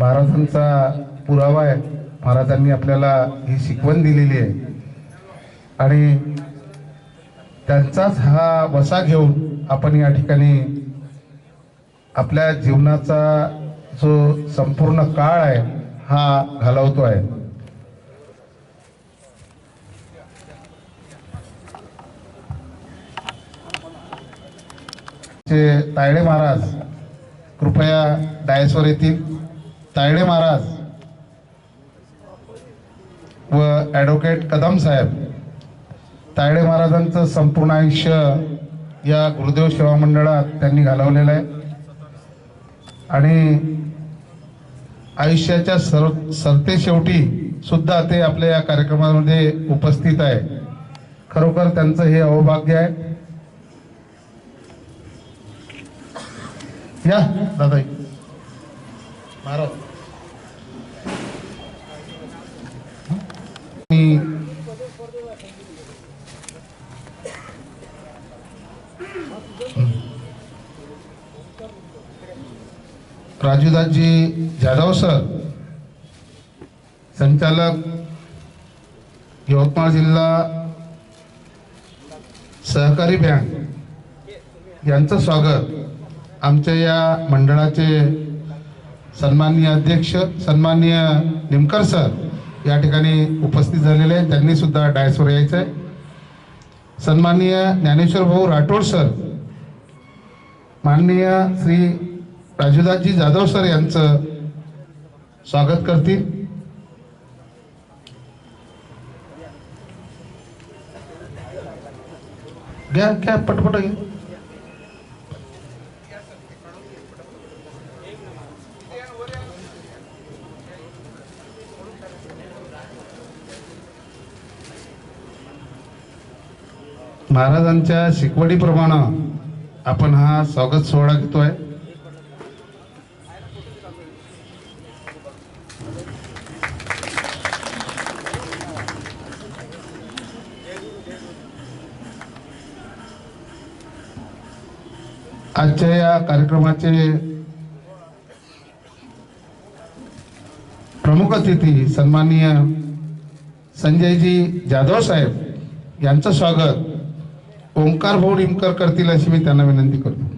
महाराजांचा पुरावा आहे. महाराजांनी आपल्याला ही शिकवण दिलेली आहे. आणि त्यांचाच हा वसा घेऊन आपण या ठिकाणी आपल्या जीवनाचा जो संपूर्ण काळ आहे हा घालवतो आहे. तायडे महाराज कृपया डायसवर येतील. तायडे महाराज व ॲडव्होकेट कदम साहेब तायडे महाराजांचं संपूर्ण आयुष्य या गुरुदेव सेवा मंडळात त्यांनी घालवलेलं आहे. आणि आयुष्याच्या सर सरते शेवटी सुद्धा ते आपल्या या कार्यक्रमामध्ये उपस्थित आहे. खरोखर त्यांचं हे अवभाग्य आहे. या दादा राजूदासजी जाधव सर संचालक यवतमाळ जिल्हा सहकारी बँक. यांचं स्वागत आमच्या या मंडळाचे सन्माननीय अध्यक्ष सन्माननीय निमकर सर या ठिकाणी उपस्थित झालेले आहेत. त्यांनी सुद्धा डायसवर यायचं आहे सन्माननीय ज्ञानेश्वर भाऊ राठोड सर माननीय श्री राजूदासजी जाधव सर यांचं स्वागत करतील. घ्या घ्या पटपट घ्या. महाराजांच्या शिकवणीप्रमाणे आपण हा स्वागत सोहळा घेतोय. आजच्या या कार्यक्रमाचे प्रमुख अतिथी सन्माननीय संजयजी जाधव साहेब यांचं स्वागत. ओंकार भाऊ निमकर करतील अशी मी त्यांना विनंती करतो.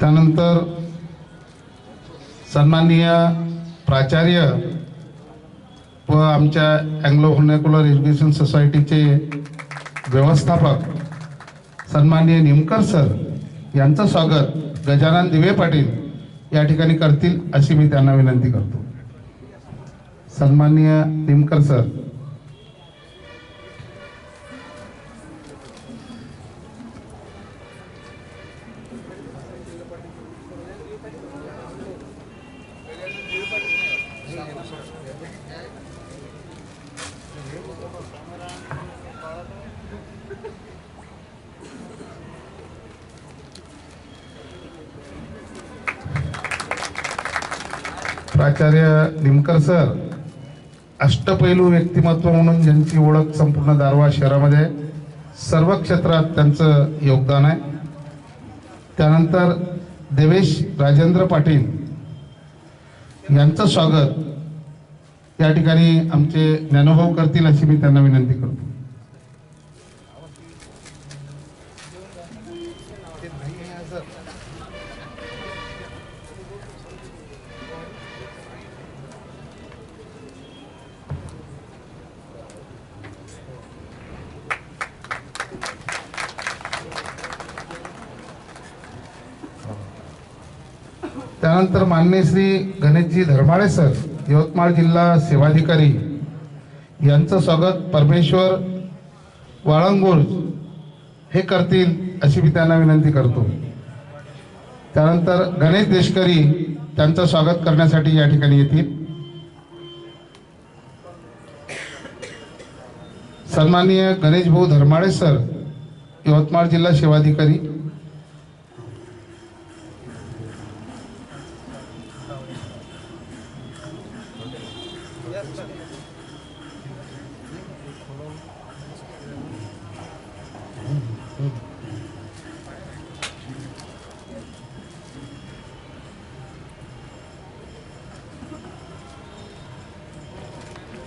त्यानंतर सन्माननीय प्राचार्य व आमच्या अँग्लो व्हर्नॅक्युलर एज्युकेशन सोसायटीचे व्यवस्थापक सन्माननीय निमकर सर यांचं स्वागत गजानन दिवे पाटील या ठिकाणी करतील अशी मी त्यांना विनंती करतो. सन्माननीय निमकर सर शंकर सर अष्टपैलू व्यक्तिमत्व म्हणून ज्यांची ओळख संपूर्ण दारवा शहरामध्ये आहे. सर्व क्षेत्रात त्यांचं योगदान आहे त्यानंतर देवेश राजेंद्र पाटील यांचं स्वागत या ठिकाणी आमचे ज्ञानुभव करतील अशी मी त्यांना विनंती करतो त्यानंतर मान्य श्री गणेशजी धर्माळे सर यवतमाळ जिल्हा सेवाधिकारी. यांचं स्वागत परमेश्वर वाळंगोळ हे करतील अशी मी त्यांना विनंती करतो. त्यानंतर गणेश देशकरी त्यांचं स्वागत करण्यासाठी या ठिकाणी येतील. सन्माननीय गणेश भाऊ धर्माळे सर यवतमाळ जिल्हा सेवाधिकारी.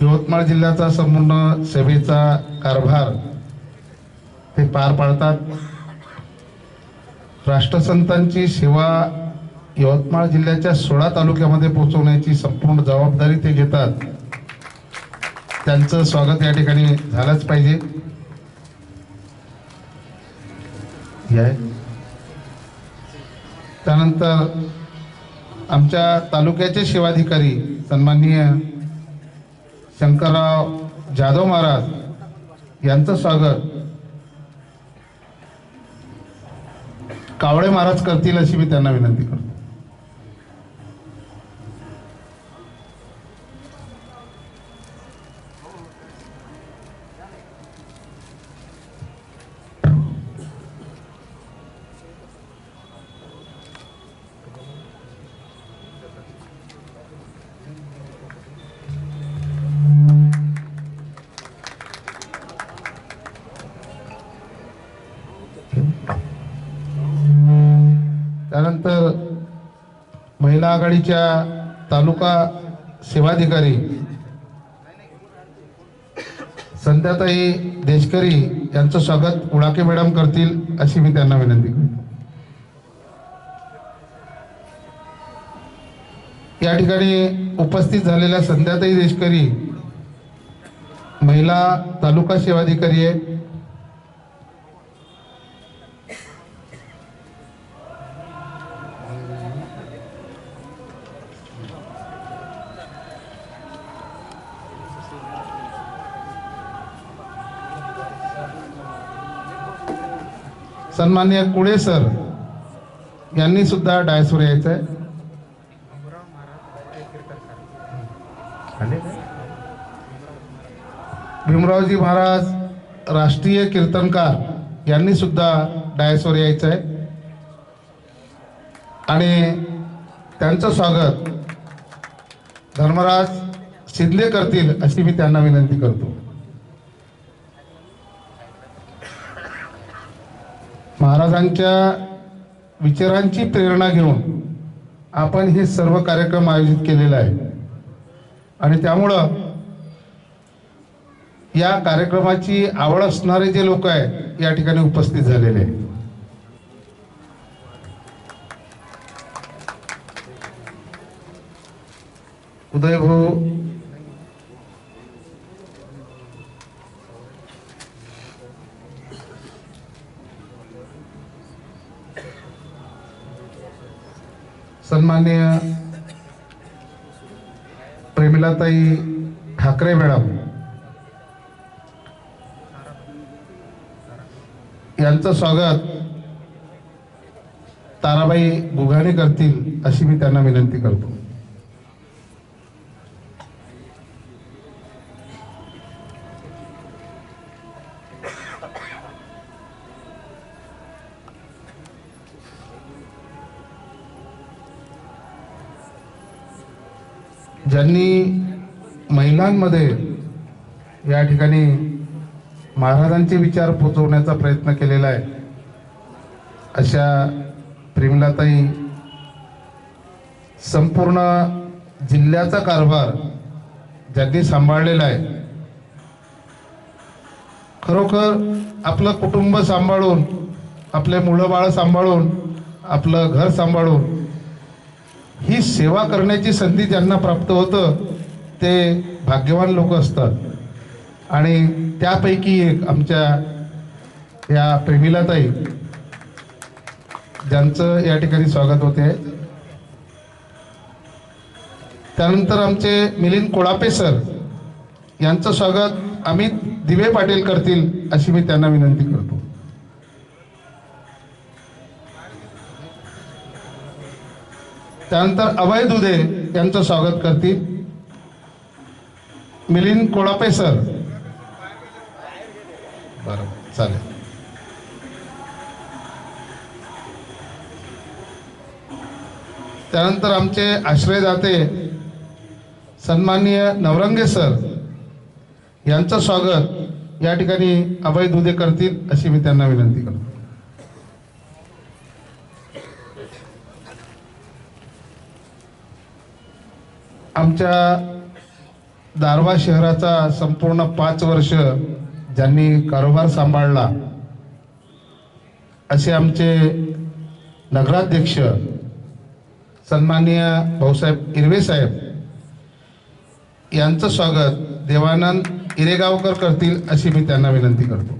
यवतमाळ जिल्ह्याचा संपूर्ण सेवेचा कारभार ते पार पाडतात. राष्ट्रसंतांची सेवा यवतमाळ जिल्ह्याच्या सोळा तालुक्यामध्ये पोहोचवण्याची संपूर्ण जबाबदारी ते घेतात. त्यांचं स्वागत या ठिकाणी झालंच पाहिजे. त्यानंतर आमच्या तालुक्याचे सेवाधिकारी सन्माननीय शंकरराव जाधव महाराज यांचं स्वागत. कावळे महाराज करतील अशी मी त्यांना विनंती करतो. आघाडीच्या तालुका सेवाधिकारी संध्याताई देशकरी यांचं स्वागत उडाके मॅडम करतील अशी मी त्यांना विनंती करतो. या ठिकाणी उपस्थित झालेल्या संध्याताई देशकरी महिला तालुका सेवाधिकारी आहे सन्मान्य कुळे सर यांनी सुद्धा डायसवर यायचं आहे भीमरावजी महाराज राष्ट्रीय कीर्तनकार यांनी सुद्धा डायसवर यायचं आहे आणि त्यांचं स्वागत धर्मराज शिंदे करतील अशी मी त्यांना विनंती करतो. महाराजांच्या विचारांची प्रेरणा घेऊन आपण हे सर्व कार्यक्रम आयोजित केलेला आहे आणि त्यामुळं या कार्यक्रमाची आवड असणारे जे लोक आहेत या ठिकाणी उपस्थित झालेले आहे उदयभाऊ सन्मान्य प्रेमिलाताई ठाकरे मॅडम यांचं स्वागत ताराबाई गुघाणे करतील अशी मी त्यांना विनंती करतो. ज्यांनी महिलांमध्ये या ठिकाणी महाराजांचे विचार पोचवण्याचा प्रयत्न केलेला आहे अशा प्रेमलाताई संपूर्ण जिल्ह्याचा कारभार ज्यांनी सांभाळलेला आहे खरोखर आपलं कुटुंब सांभाळून आपले मुलं बाळ सांभाळून आपलं घर सांभाळून ही सेवा करण्याची संधी ज्यांना प्राप्त होतं ते भाग्यवान लोक असतात. आणि त्यापैकी एक आमच्या या प्रेमिलाताई ज्यांचं या ठिकाणी स्वागत होते. त्यानंतर आमचे मिलिंद कोळापे सर यांचं स्वागत अमित दिवे पाटील करतील अशी मी त्यांना विनंती करतो. त्यानंतर अभय दुधे यांचं स्वागत करतील. मिलिंद कोळापे सर. बरं चालेल. त्यानंतर आमचे आश्रयदाते सन्माननीय नवरंगे सर यांचं स्वागत या ठिकाणी अभय दुधे करतील अशी मी त्यांना विनंती करतो. आमच्या दारवा शहराचा संपूर्ण पाच वर्ष ज्यांनी कारोबार सांभाळला असे आमचे नगराध्यक्ष सन्माननीय भाऊसाहेब इरवे साहेब यांचं स्वागत देवानंद इरेगावकर करतील अशी मी त्यांना विनंती करतो.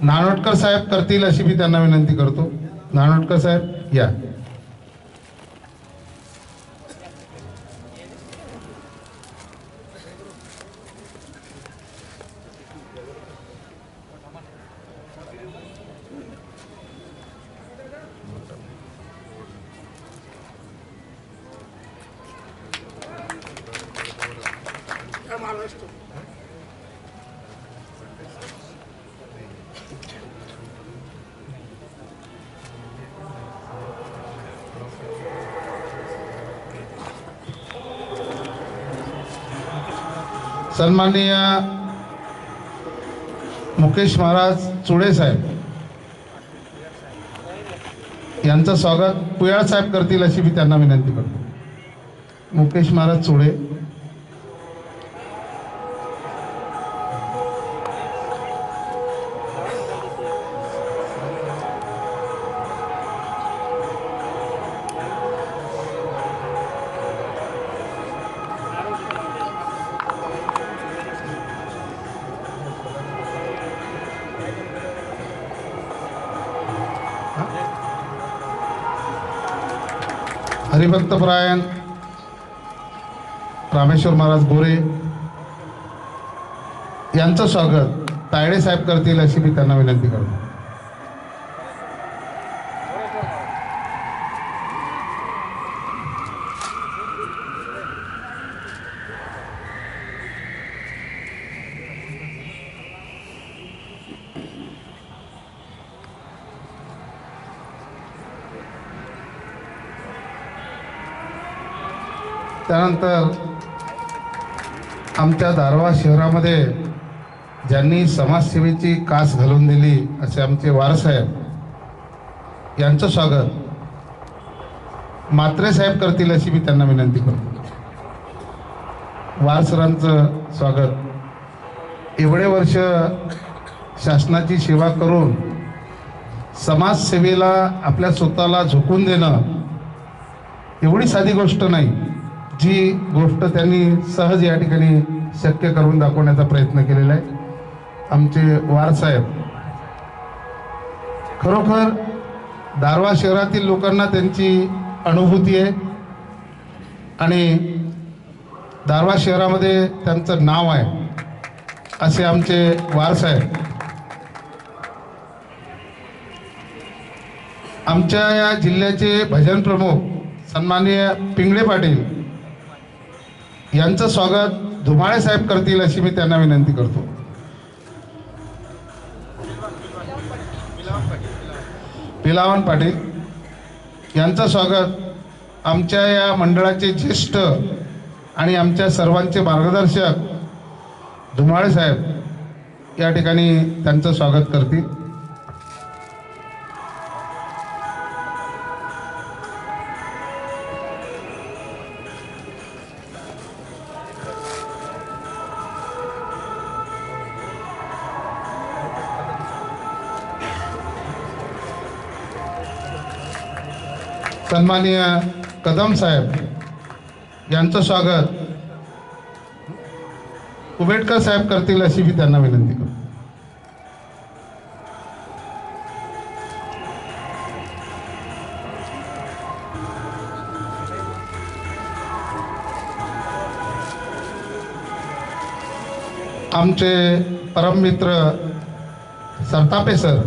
नानोटकर साहेब करतील अशी मी त्यांना विनंती करतो. नानोटकर साहेब या. सन्माननीय मुकेश महाराज चुळे साहेब. यांचं स्वागत पुयाळ साहेब करतील अशी मी त्यांना विनंती करतो. मुकेश महाराज चुडे. हरिभक्तपरायण रामेश्वर महाराज गोरे यांचं स्वागत तायडे साहेब करतील अशी मी त्यांना विनंती करतो. त्यानंतर आमच्या दारवा शहरामध्ये ज्यांनी समाजसेवेची कास घालून दिली असे आमचे वारसाहेब यांचं स्वागत. मात्रे साहेब करतील अशी मी त्यांना विनंती करतो. वारसरांचं स्वागत. एवढे वर्ष शासनाची सेवा करून समाजसेवेला आपल्या स्वतःला झोकून देणं एवढी साधी गोष्ट नाही. जी गोष्ट त्यांनी सहज या ठिकाणी शक्य करून दाखवण्याचा प्रयत्न केलेला आहे. आमचे वारसाहेब खरोखर दारवा शहरातील लोकांना त्यांची अनुभूती आहे आणि दारवा शहरामध्ये त्यांचं नाव आहे असे आमचे वारसाहेब आमच्या या जिल्ह्याचे भजन प्रमुख सन्माननीय पिंगळे पाटील यांचं स्वागत धुमाळे साहेब करतील अशी मी त्यांना विनंती करतो. पिलावन पाटील यांचं स्वागत आमच्या या मंडळाचे ज्येष्ठ आणि आमच्या सर्वांचे मार्गदर्शक धुमाळे साहेब या ठिकाणी त्यांचं स्वागत करतील. सन्माननीय कदम साहेब यांचं स्वागत. कुबेटकर साहेब करतील अशी मी त्यांना विनंती करतो. आमचे परममित्र सरतापे सर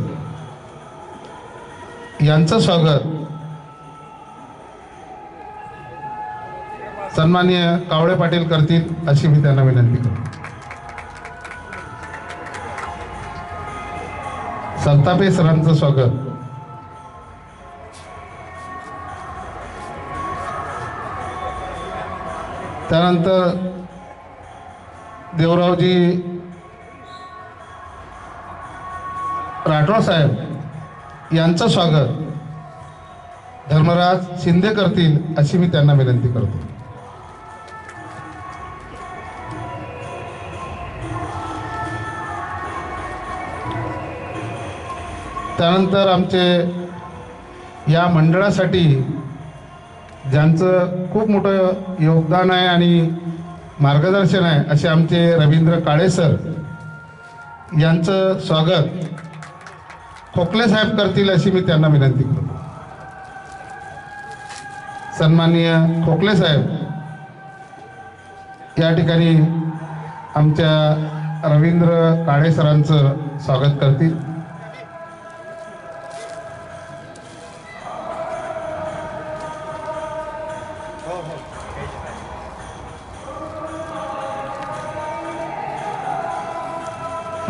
यांचं स्वागत. सन्माननीय कावळे पाटील करतील अशी मी त्यांना विनंती करतो. संतापे सरांचं स्वागत. त्यानंतर देवरावजी राठोड साहेब यांचं स्वागत. धर्मराज शिंदे करतील अशी मी त्यांना विनंती करतो. त्यानंतर आमचे या मंडळासाठी ज्यांचं खूप मोठं योगदान आहे आणि मार्गदर्शन आहे असे आमचे रवींद्र काळे सर यांचं स्वागत खोकले साहेब करतील अशी मी त्यांना विनंती करतो. सन्माननीय खोकले साहेब या ठिकाणी आमच्या रवींद्र काळे सरांचं स्वागत करतील.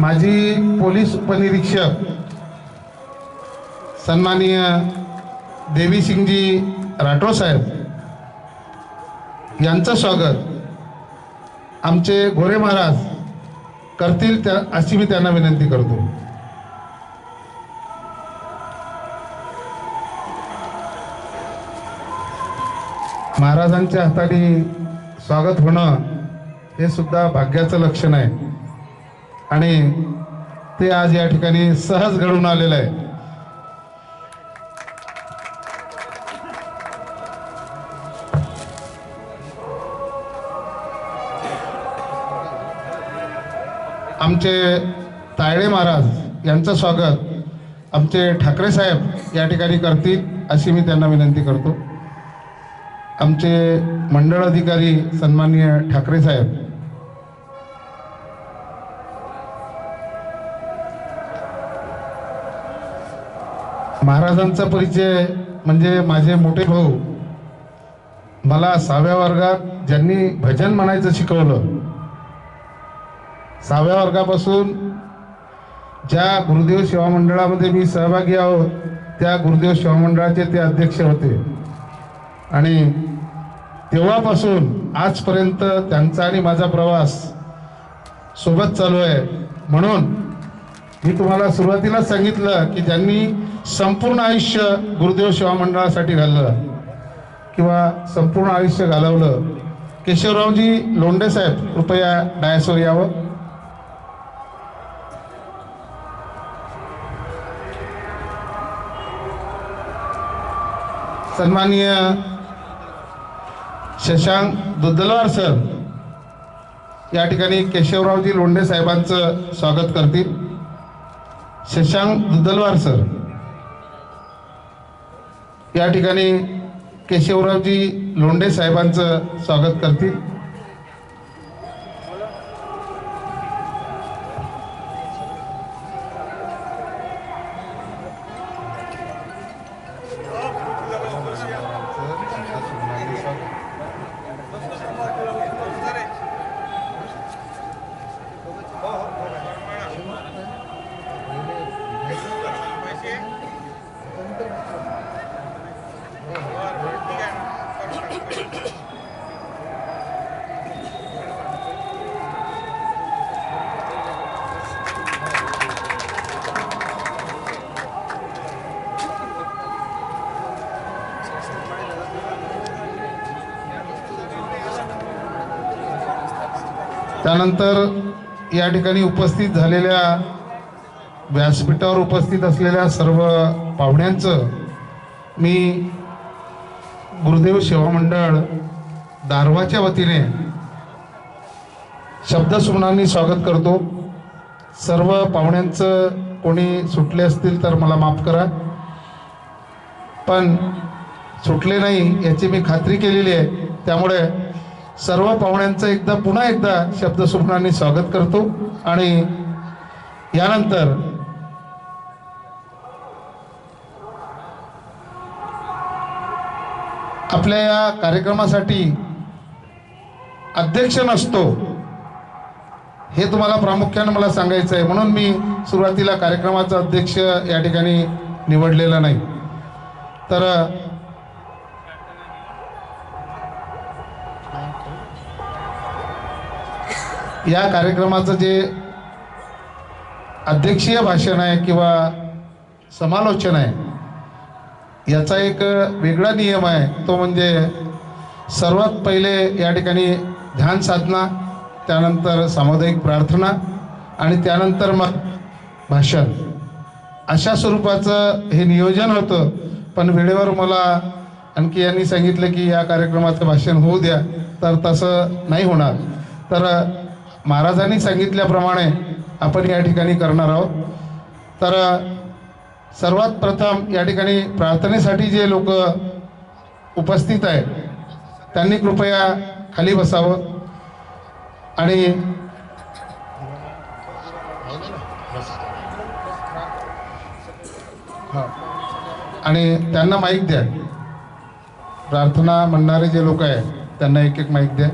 माजी पोलीस उपनिरीक्षक सन्माननीय देवी सिंगजी राठोड साहेब यांचं स्वागत आमचे गोरे महाराज करतील त्या अशी मी त्यांना विनंती करतो. महाराजांच्या हाताने स्वागत होणं हे सुद्धा भाग्याचं लक्षण आहे. आणि ते आज या ठिकाणी सहज घडून आलेलं आहे. आमचे तायडे महाराज यांचं स्वागत आमचे ठाकरे साहेब या ठिकाणी करतील अशी मी त्यांना विनंती करतो. आमचे मंडळ अधिकारी सन्माननीय ठाकरे साहेब महाराजांचा परिचय म्हणजे माझे मोठे भाऊ. मला सहाव्या वर्गात ज्यांनी भजन म्हणायचं शिकवलं सहाव्या वर्गापासून ज्या गुरुदेव सेवा मंडळामध्ये मी सहभागी आहोत त्या गुरुदेव सेवा मंडळाचे ते अध्यक्ष होते. आणि तेव्हापासून आजपर्यंत त्यांचा आणि माझा प्रवास सोबत चालू आहे. म्हणून मी तुम्हाला सुरुवातीलाच सांगितलं की ज्यांनी संपूर्ण आयुष्य गुरुदेव सेवा मंडळासाठी घाललं किंवा संपूर्ण आयुष्य घालवलं केशवरावजी लोंडे साहेब कृपया डायसवर यावं. सन्माननीय शशांक दुद्दलवार सर या ठिकाणी केशवरावजी लोंढे साहेबांचं स्वागत करतील. शशांक दलवार सर. या ठिकाणी केशवरावजी लोंढे साहेबांचं स्वागत करतील. त्यानंतर या ठिकाणी उपस्थित झालेल्या व्यासपीठावर उपस्थित असलेल्या सर्व पाहुण्यांचं मी गुरुदेव सेवा मंडळ दारवाच्या वतीने शब्दसुमनांनी स्वागत करतो. सर्व पाहुण्यांचं कोणी सुटले असतील तर मला माफ करा. पण सुटले नाही याची मी खात्री केलेली आहे. त्यामुळे सर्व पाहुण्यांचं एकदा पुन्हा एकदा शब्दसुमनांनी स्वागत करतो. आणि यानंतर आपल्या या कार्यक्रमासाठी अध्यक्ष नसतो हे तुम्हाला प्रामुख्यानं मला सांगायचं आहे. म्हणून मी सुरुवातीला कार्यक्रमाचा अध्यक्ष या ठिकाणी निवडलेला नाही. तर या कार्यक्रमाचं जे अध्यक्षीय भाषण आहे किंवा समालोचन आहे याचा एक वेगळा नियम आहे. तो म्हणजे सर्वात पहिले या ठिकाणी ध्यान साधना त्यानंतर सामुदायिक प्रार्थना आणि त्यानंतर मग भाषण. अशा स्वरूपाचं हे नियोजन होतं. पण वेळेवर मला आणखी यांनी सांगितलं की या कार्यक्रमाचं भाषण होऊ द्या तर तसं नाही होणार. तर महाराजांनी सांगितल्याप्रमाणे आपण या ठिकाणी करणार आहोत. तर सर्वात प्रथम या ठिकाणी प्रार्थनेसाठी जे लोक उपस्थित आहेत त्यांनी कृपया खाली बसावं. आणि आणि त्यांना माहीत द्या. प्रार्थना म्हणणारे जे लोक आहेत त्यांना एक एक माहीत द्या.